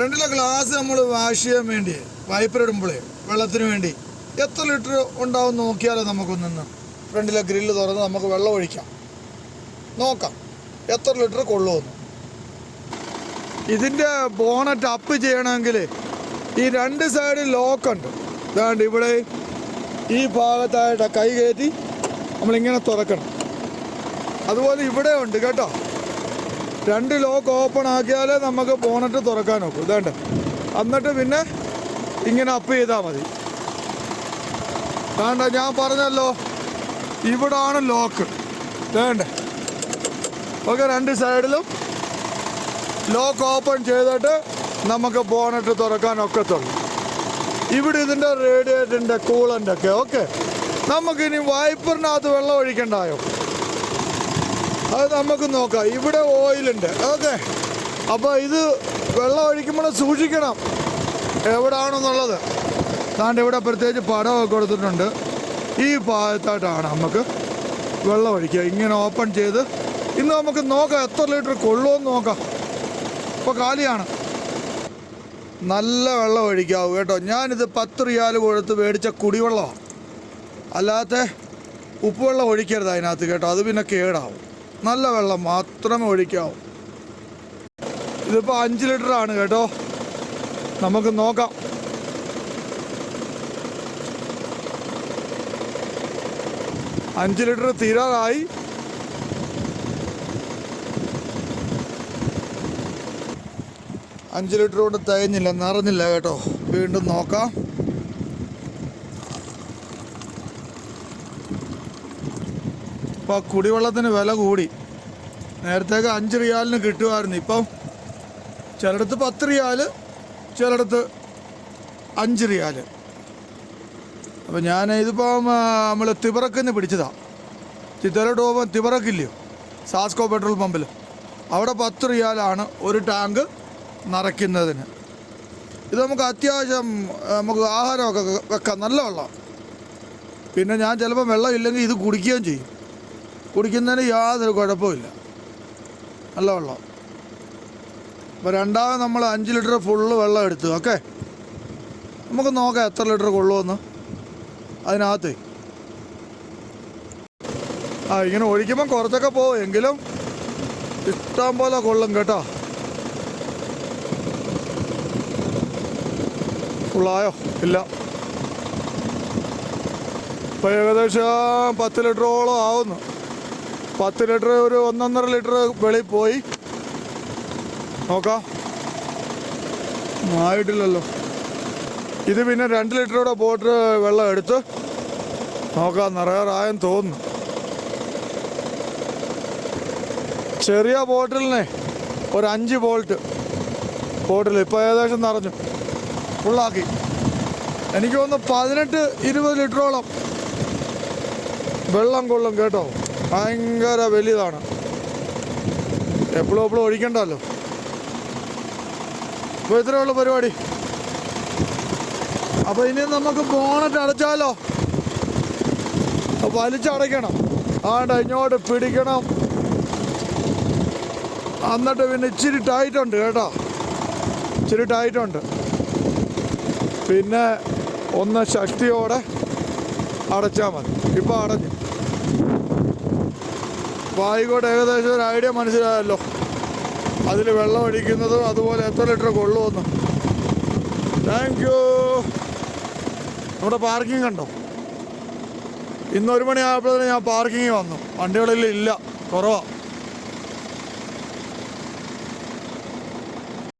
ഫ്രണ്ടിലെ ഗ്ലാസ് നമ്മൾ വാഷ് ചെയ്യാൻ വേണ്ടി വൈപ്പർ ഇടുമ്പോഴേ വെള്ളത്തിന് വേണ്ടി എത്ര ലിറ്റർ ഉണ്ടാവും നോക്കിയാലോ നമുക്കൊന്ന് ഫ്രണ്ടിലെ ഗ്രില്ല് തുറന്ന് നമുക്ക് വെള്ളം ഒഴിക്കാം. നോക്കാം എത്ര ലിറ്റർ കൊള്ളുമെന്ന്. ഇതിന്റെ ബോണറ്റ് അപ്പ് ചെയ്യണമെങ്കിൽ ഈ രണ്ട് സൈഡിൽ ലോക്കുണ്ട്. ഇതാണ്ട് ഇവിടെ ഈ ഭാഗത്തായിട്ട് കൈ കയറ്റി നമ്മളിങ്ങനെ തുറക്കണം. അതുപോലെ ഇവിടെ ഉണ്ട് കേട്ടോ. രണ്ട് ലോക്ക് ഓപ്പൺ ആക്കിയാലേ നമുക്ക് ബോണറ്റ് തുറക്കാൻ നോക്കും ഇതാണ്ട് എന്നിട്ട് പിന്നെ ഇങ്ങനെ അപ്പ് ചെയ്താൽ മതി. വേണ്ട ഞാൻ പറഞ്ഞല്ലോ ഇവിടാണ് ലോക്ക്. വേണ്ട ഓക്കെ രണ്ട് സൈഡിലും ലോക്ക് ഓപ്പൺ ചെയ്തിട്ട് നമുക്ക് ബോണറ്റ് തുറക്കാൻ ഒക്കത്തുള്ളൂ ഇവിടെ ഇതിന്റെ റേഡിയേറ്ററിന്റെ കൂളന്റെ ഒക്കെ ഓക്കെ നമുക്കിനി വൈപ്പറിനകത്ത് വെള്ളം ഒഴിക്കണ്ടായോ? അത് നമുക്ക് നോക്കാം. ഇവിടെ ഓയിലുണ്ട് ഓക്കെ അപ്പോൾ ഇത് വെള്ളം ഒഴിക്കുമ്പോൾ സൂക്ഷിക്കണം. എവിടാണെന്നുള്ളത്. താണ്ട് ഇവിടെ പ്രത്യേകിച്ച് പടമൊക്കെ കൊടുത്തിട്ടുണ്ട്. ഈ ഭാഗത്തായിട്ടാണ് നമുക്ക് വെള്ളം ഒഴിക്കുക. ഇങ്ങനെ ഓപ്പൺ ചെയ്ത് ഇന്ന് നമുക്ക് നോക്കാം എത്ര ലിറ്റർ കൊള്ളുമെന്ന് നോക്കാം. ഇപ്പോൾ കാലിയാണ്. നല്ല വെള്ളം ഒഴിക്കാവൂ കേട്ടോ. ഞാനിത് പത്ത് റിയാൽ കൊടുത്ത് മേടിച്ച കുടിവെള്ളമാണ്. അല്ലാത്ത ഉപ്പുവെള്ളം ഒഴിക്കരുത് അതിനകത്ത് കേട്ടോ. അത് പിന്നെ കേടാവും. നല്ല വെള്ളം മാത്രമേ ഒഴിക്കാവൂ. ഇതിപ്പോൾ അഞ്ച് ലിറ്റർ ആണ് കേട്ടോ. നമുക്ക് നോക്കാം. അഞ്ച് ലിറ്റർ തീരാറായി. അഞ്ച് ലിറ്റർ കൊണ്ട് തികഞ്ഞില്ല നിറഞ്ഞില്ല കേട്ടോ. വീണ്ടും നോക്കാം. ഇപ്പോൾ കുടിവെള്ളത്തിന് വില കൂടി. നേരത്തേക്ക് അഞ്ച് റിയാലിന് കിട്ടുമായിരുന്നു ഇപ്പം ചിലയിടത്ത് പത്ത് റിയാൽ ചിലയിടത്ത് അഞ്ച് റിയാൽ. അപ്പം ഞാൻ ഇതിപ്പോൾ നമ്മൾ തിബറക്കിന്ന് പിടിച്ചതാണ് ചിത്തലോട്ട് പോകുമ്പോൾ തിബറക്കില്ലയോ സാസ്കോ പെട്രോൾ പമ്പിൽ അവിടെ പത്ത് റിയാലാണ് ഒരു ടാങ്ക് നിറയ്ക്കുന്നതിന്. ഇത് നമുക്ക് അത്യാവശ്യം നമുക്ക് ആഹാരമൊക്കെ വെക്കാം. നല്ല വെള്ളം പിന്നെ ഞാൻ ചിലപ്പോൾ വെള്ളം ഇല്ലെങ്കിൽ ഇത് കുടിക്കുകയും ചെയ്യും. കുടിക്കുന്നതിന് യാതൊരു കുഴപ്പമില്ല നല്ല വെള്ളം. അപ്പോൾ രണ്ടാമത് നമ്മൾ അഞ്ച് ലിറ്റർ ഫുള്ള് വെള്ളം എടുത്തു ഓക്കെ നമുക്ക് നോക്കാം എത്ര ലിറ്റർ കൊള്ളുമെന്ന്. അതിനകത്ത്. ആ ഇങ്ങനെ ഒഴിക്കുമ്പം കുറച്ചൊക്കെ പോകും എങ്കിലും ഇഷ്ടം പോലെ കൊള്ളും കേട്ടോ. ഫുള്ളായോ ഇല്ല. ഇപ്പോൾ ഏകദേശം പത്ത് ലിറ്ററോളം ആവുന്നു. പത്ത് ലിറ്റർ ഒരു ഒന്നൊന്നര ലിറ്റർ വെളി പോയി. നോക്കാം. ആയിട്ടില്ലല്ലോ. ഇത് പിന്നെ രണ്ട് ലിറ്ററോടെ ബോട്ടിൽ വെള്ളം എടുത്ത് നോക്കാം. നിറയാറായെന്ന് തോന്നുന്നു. ചെറിയ ബോട്ടിലിനെ ഒരു അഞ്ച് ബോൾട്ട് ബോട്ടിൽ ഇപ്പോൾ ഏകദേശം നിറഞ്ഞു. ഫുള്ളാക്കി. എനിക്ക് തോന്നുന്നു പതിനെട്ട് ഇരുപത് ലിറ്ററോളം വെള്ളം കൊള്ളും കേട്ടോ. ഭയങ്കര വലുതാണ് എപ്പോഴും എപ്പോഴും ഒഴിക്കണ്ടല്ലോ. അപ്പോൾ ഇത്രയുള്ള പരിപാടി. അപ്പോൾ ഇനി നമുക്ക് ബോണറ്റ് അടച്ചാലോ? വലിച്ചടയ്ക്കണം. ആണ്ട് ഇങ്ങോട്ട് പിടിക്കണം. എന്നിട്ട് പിന്നെ ഇച്ചിരി ടൈറ്റുണ്ട് കേട്ടോ. ഇച്ചിരി ടൈറ്റുണ്ട് പിന്നെ ഒന്ന് ശക്തിയോടെ അടച്ചാൽ മതി. ഇപ്പം അടഞ്ഞു. വായിക്കോട്ടെ ഏകദേശം ഒരു ഐഡിയ മനസ്സിലായല്ലോ. അതിൽ വെള്ളം അടിക്കുന്നതും അതുപോലെ എത്ര ലിറ്റർ കൊള്ളുമെന്ന്. താങ്ക് യു നമ്മുടെ പാർക്കിംഗ് കണ്ടോ? ഇന്നൊരു മണിയായപ്പോഴത്തേന് ഞാൻ പാർക്കിംഗ് വന്നു. വണ്ടികളിൽ ഇല്ല. കുറവാണ്